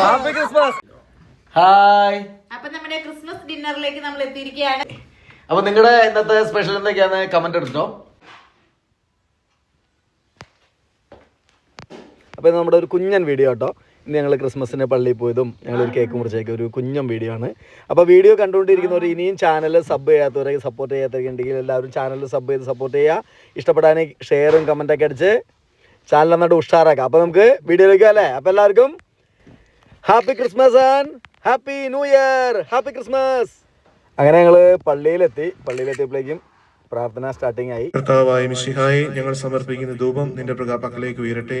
Happy Christmas hi അപ്പൊ നമ്മുടെ Christmas ഡിന്നറിലേക്ക് നമ്മൾ എത്തിയിരിക്കുകയാണ്. അപ്പൊ നിങ്ങളുടെ ഇന്നത്തെ സ്പെഷ്യൽ എന്തൊക്കെയാന്ന് കമന്റ് എടുത്തോ അപ്പൊ ഇത് നമ്മുടെ ഒരു കുഞ്ഞൻ വീഡിയോ കേട്ടോ ഇന്ന് ഞങ്ങൾ ക്രിസ്മസിന് പള്ളിയിൽ പോയതും ഞങ്ങൾ ഒരു കേക്ക് മുറിച്ചേക്ക് ഒരു കുഞ്ഞൻ വീഡിയോ ആണ്. അപ്പോൾ വീഡിയോ കണ്ടുകൊണ്ടിരിക്കുന്നവർ ഇനിയും ചാനൽ സബ് ചെയ്യാത്തവരെ സപ്പോർട്ട് ചെയ്യാത്തവരൊക്കെ ഉണ്ടെങ്കിൽ എല്ലാവരും ചാനൽ സബ് ചെയ്ത് സപ്പോർട്ട് ചെയ്യുക. ഇഷ്ടപ്പെടാണെങ്കിൽ ഷെയറും കമന്റൊക്കെ അടിച്ച് ചാനൽ നന്നായിട്ട് ഉഷാറാക്കാം. അപ്പോൾ നമുക്ക് വീഡിയോ വീഡിയോയിലേക്ക് അല്ലേ? അപ്പോൾ എല്ലാവർക്കും happy Christmas and happy new year. Happy Christmas. അങ്ങനെ ഞങ്ങൾ പള്ളിയിലെത്തി. പള്ളിയിലെത്തിയപ്പോഴേക്കും പ്രാർത്ഥന സ്റ്റാർട്ടിങ് ആയി കർത്താവായ മിശിഹായി ഞങ്ങൾ സമർപ്പിക്കുന്ന ധൂപം നിന്റെ പ്രകാപക്കലേക്ക് ഉയരട്ടെ.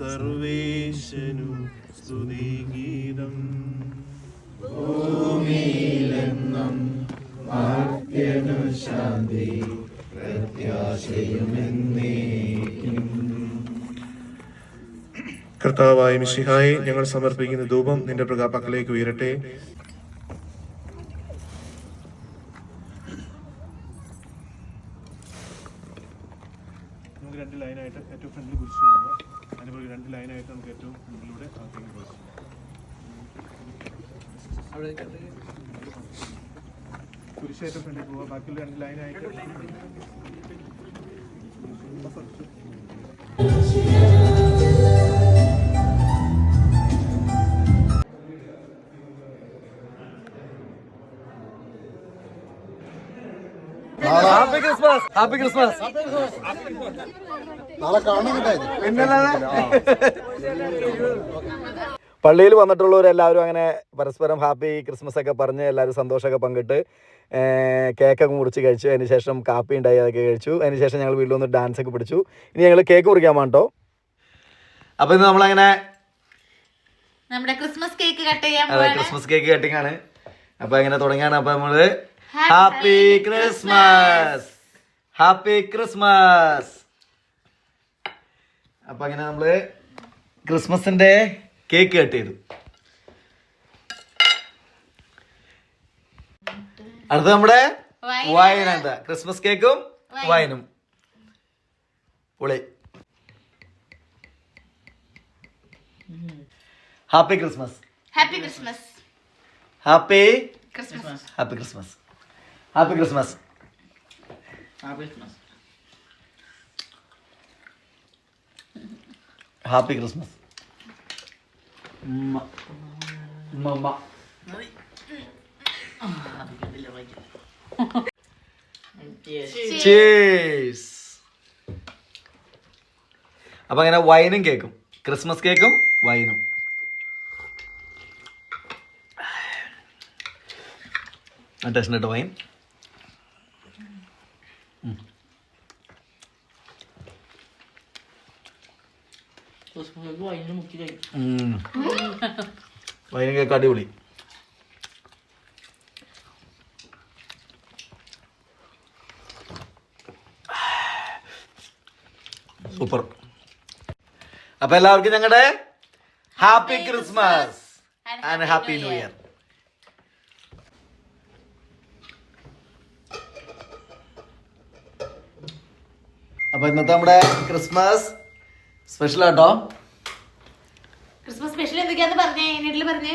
സർവേശനു സ്തുതിഗീതം ഭൂമിയിലെന്നും ആദ്യനു ശാന്തി കർത്താവായ മിശിഹായി ഞങ്ങൾ സമർപ്പിക്കുന്ന ധൂപം നിന്റെ പ്രകാപക്കലേക്ക് ഉയരട്ടെ. നമുക്ക് രണ്ട് ലൈനായിട്ട് ഏറ്റവും ഫ്രണ്ടിൽ കുരിശ് പോകുമ്പോൾ ലൈനായിട്ട് നമുക്ക് ഏറ്റവും ഫ്രണ്ടിലൂടെ അകത്തേക്ക് കുരിശ് കുരിശായിട്ട് ഫ്രണ്ടിൽ പോവുക ബാക്കിയുള്ള രണ്ട് ലൈനായിട്ട്. ഹാപ്പി ക്രിസ്മസ് ഹാപ്പി ക്രിസ്മസ് പള്ളിയിൽ വന്നിട്ടുള്ളവരെല്ലാവരും അങ്ങനെ പരസ്പരം ഹാപ്പി ക്രിസ്മസ് ഒക്കെ പറഞ്ഞ് എല്ലാവരും സന്തോഷമൊക്കെ പങ്കിട്ട് കേക്കൊക്കെ മുറിച്ച് കഴിച്ചു. അതിന് ശേഷം കാപ്പി ഉണ്ടായി അതൊക്കെ കഴിച്ചു. അതിന് ശേഷം ഞങ്ങൾ വീട്ടിൽ വന്ന് ഡാൻസ് ഒക്കെ പിടിച്ചു. ഇനി ഞങ്ങൾ കേക്ക് മുറിക്കാൻ വേണ്ടോ അപ്പോൾ ഇന്ന് നമ്മളങ്ങനെ നമ്മുടെ ക്രിസ്മസ് കേക്ക് കട്ട് ചെയ്യാൻ ക്രിസ്മസ് കേക്ക് കട്ടിങ് ആണ്. അപ്പോൾ അങ്ങനെ തുടങ്ങിയാണ് അപ്പോൾ നമ്മൾ ഹാപ്പി ക്രിസ്മസ് ഹാപ്പി ക്രിസ്മസ് അപ്പൊ അങ്ങനെ നമ്മൾ ക്രിസ്മസിന്റെ കേക്ക് കട്ട് ചെയ്തു. അടുത്ത നമ്മുടെ. വൈനുണ്ട് ക്രിസ്മസ് കേക്കും. വൈനും. പൊളി. Happy Christmas happy Christmas happy Christmas happy Christmas happy Christmas happy Christmas chase അപ്പൊ അങ്ങനെ വൈനും കേക്കും. ക്രിസ്മസ് കേക്കും വൈനും ടേസ്റ്റ് വൈനും കേക്ക് അടിപൊളി സൂപ്പർ. അപ്പൊ എല്ലാവർക്കും ഞങ്ങളുടെ happy Christmas and happy new year. അപ്പൊ ഇന്നത്തെ നമ്മുടെ ക്രിസ്മസ് സ്പെഷ്യൽ ആട്ടോ? ക്രിസ്മസ് സ്പെഷ്യൽ എന്തൊക്കെയാന്ന് പറഞ്ഞേ? വീട്ടിൽ പറഞ്ഞേ?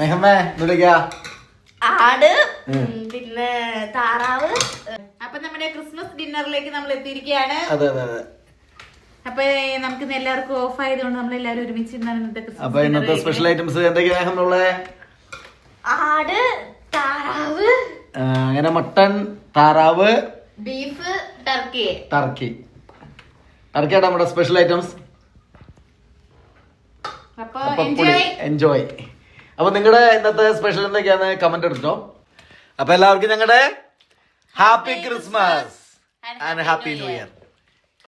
മെഹമ്മേ വിളിക്കാ. ആട് പിന്നെ താറാവ്. അപ്പൊ നമ്മുടെ ക്രിസ്മസ് ഡിന്നറിലേക്ക് നമ്മൾ എത്തിയിരിക്കുകയാണ്. അതെ അതെ അതെ. അപ്പൊ നമുക്ക് ഇന്ന് എല്ലാവർക്കും ഓഫ് ആയതുകൊണ്ട് നമ്മൾ എല്ലാവരും ഒരുമിച്ച് ഇന്നത്തെ അപ്പൊ ഇന്നത്തെ സ്പെഷ്യൽ ഐറ്റംസ് എന്തൊക്കെയാ മെഹമ്മുള്ളേ ആട് താറാവ്. അങ്ങനെ മട്ടൺ താറാവ് ബീഫ് ടർക്കി ടർക്കി ടർക്കിയാണ് നമ്മുടെ സ്പെഷ്യൽ ഐറ്റംസ് എൻജോയ് എൻജോയ് അപ്പൊ നിങ്ങളുടെ ഇന്നത്തെ സ്പെഷ്യൽ എന്തൊക്കെയാന്ന് കമന്റ് എടുത്തോ? അപ്പൊ എല്ലാവർക്കും ഞങ്ങളുടെ happy Christmas and happy new year